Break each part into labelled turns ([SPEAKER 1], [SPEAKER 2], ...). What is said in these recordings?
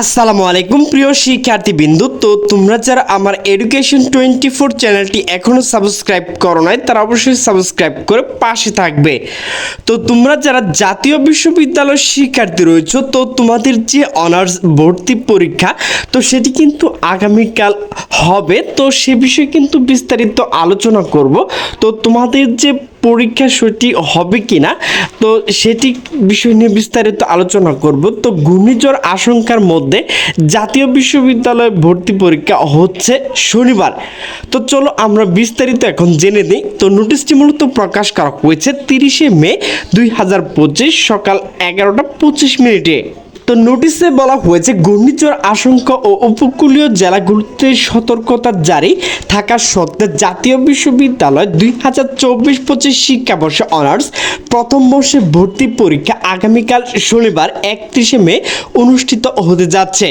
[SPEAKER 1] আসসালামু আলাইকুম, প্রিয় শিক্ষার্থী বিন্দু তো তোমরা যারা আমার এডুকেশন টোয়েন্টি ফোর চ্যানেলটি এখনও সাবস্ক্রাইব করো নাই, তারা অবশ্যই সাবস্ক্রাইব করে পাশে থাকবে। তো তোমরা যারা জাতীয় বিশ্ববিদ্যালয়ের শিক্ষার্থী রয়েছো, তো তোমাদের যে অনার্স ভর্তি পরীক্ষা, তো সেটি কিন্তু আগামীকাল হবে। তো সে বিষয়ে কিন্তু বিস্তারিত আলোচনা করব। তো তোমাদের যে পরীক্ষা সেটি হবে কি না তো সেটি বিষয় নিয়ে বিস্তারিত আলোচনা করব। তো ঘূর্ণিঝড় আশঙ্কার মধ্যে জাতীয় বিশ্ববিদ্যালয়ে ভর্তি পরীক্ষা হচ্ছে শনিবার। তো চলো আমরা বিস্তারিত এখন জেনে নিই। তো নোটিশটি মূলত প্রকাশ করা হয়েছে তিরিশে মে দুই হাজার পঁচিশ সকাল এগারোটা পঁচিশ মিনিটে। তো নোটিশে বলা হয়েছে, ঘূর্ণিঝড় আশঙ্কা ও উপকূলীয় জেলাগুলোতে সতর্কতা জারি থাকা সত্ত্বে জাতীয় বিশ্ববিদ্যালয় দুই হাজার চব্বিশ পঁচিশ শিক্ষাবর্ষে অনার্স প্রথম বর্ষে ভর্তি পরীক্ষা আগামীকাল শনিবার একত্রিশে মে অনুষ্ঠিত হতে যাচ্ছে।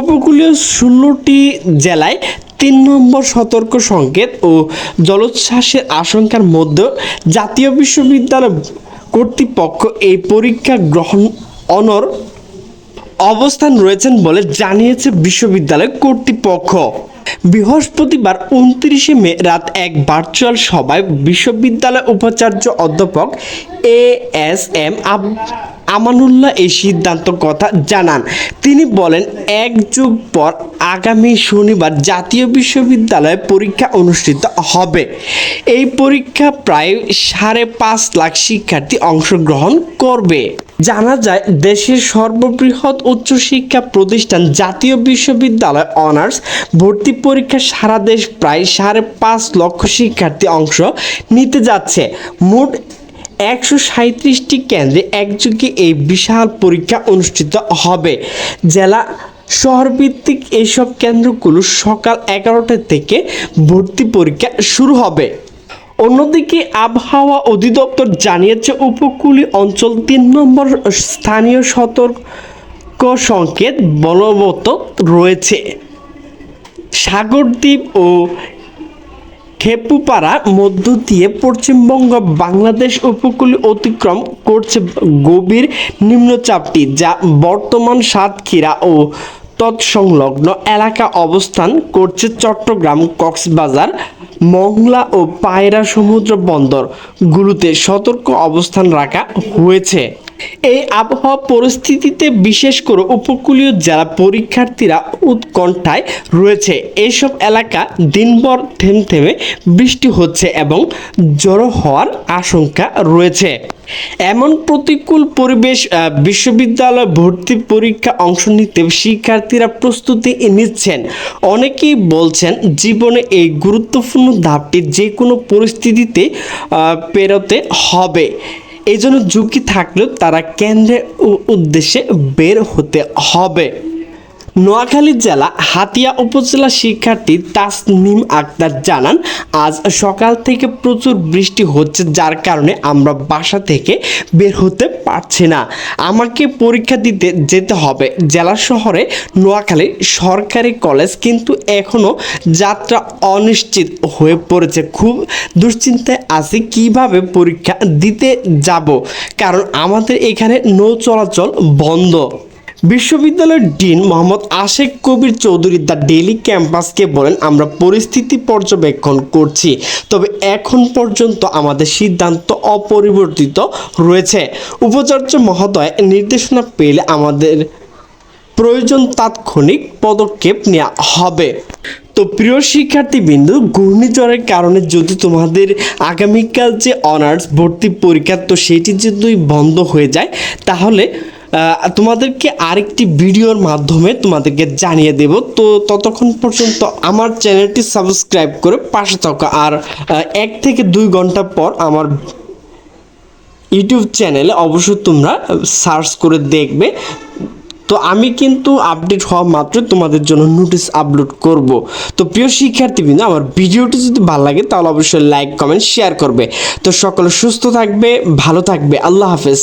[SPEAKER 1] উপকূলীয় ষোলোটি জেলায় তিন নম্বর সতর্ক সংকেত ও জলোচ্ছ্বাসের আশঙ্কার মধ্যে জাতীয় বিশ্ববিদ্যালয় কর্তৃপক্ষ এই পরীক্ষা গ্রহণ, অনর অবস্থান রয়েছেন বলে জানিয়েছে বিশ্ববিদ্যালয় কর্তৃপক্ষ। বৃহস্পতিবার উনত্রিশে মে রাত এক ভার্চুয়াল সভায় বিশ্ববিদ্যালয় উপাচার্য অধ্যাপক এ এস এম আমানুল্লাহ এই সিদ্ধান্ত কথা জানান। তিনি বলেন, এক যুগ পর আগামী শনিবার জাতীয় বিশ্ববিদ্যালয়ে পরীক্ষা অনুষ্ঠিত হবে। এই পরীক্ষা প্রায় সাড়ে পাঁচ লাখ শিক্ষার্থী অংশগ্রহণ করবে। জানা যায়, দেশের সর্ববৃহৎ উচ্চশিক্ষা প্রতিষ্ঠান জাতীয় বিশ্ববিদ্যালয় অনার্স ভর্তি পরীক্ষা সারা দেশ প্রায় সাড়ে পাঁচ লক্ষ শিক্ষার্থী অংশ নিতে যাচ্ছে। মোট একশো সাঁত্রিশটি কেন্দ্রে একযোগে এই বিশাল পরীক্ষা অনুষ্ঠিত হবে। জেলা শহরভিত্তিক এইসব কেন্দ্রগুলো সকাল এগারোটা থেকে ভর্তি পরীক্ষা শুরু হবে। অন্যদিকে আবহাওয়া অধিদপ্তর জানিয়েছে, উপকূলীয় অঞ্চল তিন নম্বর স্থানীয় সতর্ক সংকেত বলবৎ রয়েছে। সাগরদ্বীপ ও খেপুপাড়া, মধ্য দিয়ে পশ্চিমবঙ্গ, বাংলাদেশ উপকূল অতিক্রম করছে গভীর নিম্নচাপটি, যা বর্তমান সাতক্ষীরা ও তৎসংলগ্ন এলাকা অবস্থান করছে চট্টগ্রাম, কক্সবাজার, মংলা ও পায়রা সমুদ্র বন্দরগুলোতে সতর্ক অবস্থান রাখা হয়েছে। এই আবহাওয়া পরিস্থিতিতে বিশেষ করে উপকূলীয় জেলা পরীক্ষার্থীরা উৎকণ্ঠায় রয়েছে, এইসব এলাকা দিনভর থেমে বৃষ্টি হচ্ছে এবং জড়ো হওয়ার আশঙ্কা রয়েছে। এমন প্রতিকূল পরিবেশ বিশ্ববিদ্যালয় ভর্তি পরীক্ষা অংশ নিতে শিক্ষার্থীরা প্রস্তুতি নিচ্ছেন। অনেকেই বলছেন, জীবনে এই গুরুত্বপূর্ণ ধাপটি যে কোনো পরিস্থিতিতে পেরোতে হবে। এই জন্য ঝুঁকি থাকলেও তারা কেন্দ্রের উদ্দেশ্যে বের হতে হবে। নোয়াখালী জেলা হাতিয়া উপজেলা শিক্ষার্থী তাসনিম আক্তার জানান, আজ সকাল থেকে প্রচুর বৃষ্টি হচ্ছে, যার কারণে আমরা বাসা থেকে বের হতে পারছি না। আমাকে পরীক্ষা দিতে যেতে হবে। জেলা শহরে নোয়াখালী সরকারি কলেজ কিন্তু এখনও যাত্রা অনিশ্চিত হয়ে পড়েছে। খুব দুশ্চিন্তায় আছি, কীভাবে পরীক্ষা দিতে যাব? কারণ আমাদের এখানে নৌ চলাচল বন্ধ। বিশ্ববিদ্যালয়ের dean Mohammad Ashek Kabir Chowdhury the daily ক্যাম্পাসকে বলেন, আমরা পরিস্থিতি পর্যবেক্ষণ করছি, তবে এখন পর্যন্ত আমাদের সিদ্ধান্ত অপরিবর্তিত রয়েছে। উপাচার্য মহোদয় নির্দেশনা পেলে আমাদের প্রয়োজন তাৎক্ষণিক পদক্ষেপ নেওয়া হবে। তো প্রিয় শিক্ষার্থীবৃন্দু, ঘূর্ণিঝড়ের কারণে যদি তোমাদের আগামীকাল যে অনার্স ভর্তি পরীক্ষা, তো সেটি যদি বন্ধ হয়ে যায়, তাহলে তোমাদেরকে আরেকটি ভিডিওর মাধ্যমে তোমাদেরকে জানিয়ে দেব। তো ততক্ষণ পর্যন্ত আমার চ্যানেলটি সাবস্ক্রাইব করে পাশে থাকো। আর এক থেকে দুই ঘণ্টা পর আমার ইউটিউব চ্যানেলে অবশ্যই তোমরা সার্চ করে দেখবে। তো আমি কিন্তু আপডেট হওয়া মাত্র তোমাদের জন্য নোটিশ আপলোড করব। তো প্রিয় শিক্ষার্থীবৃন্দ, আমার ভিডিওটি যদি ভালো লাগে, তাহলে অবশ্যই লাইক, কমেন্ট, শেয়ার করবে। তো সকলে সুস্থ থাকবে, ভালো থাকবে। আল্লাহ হাফেজ।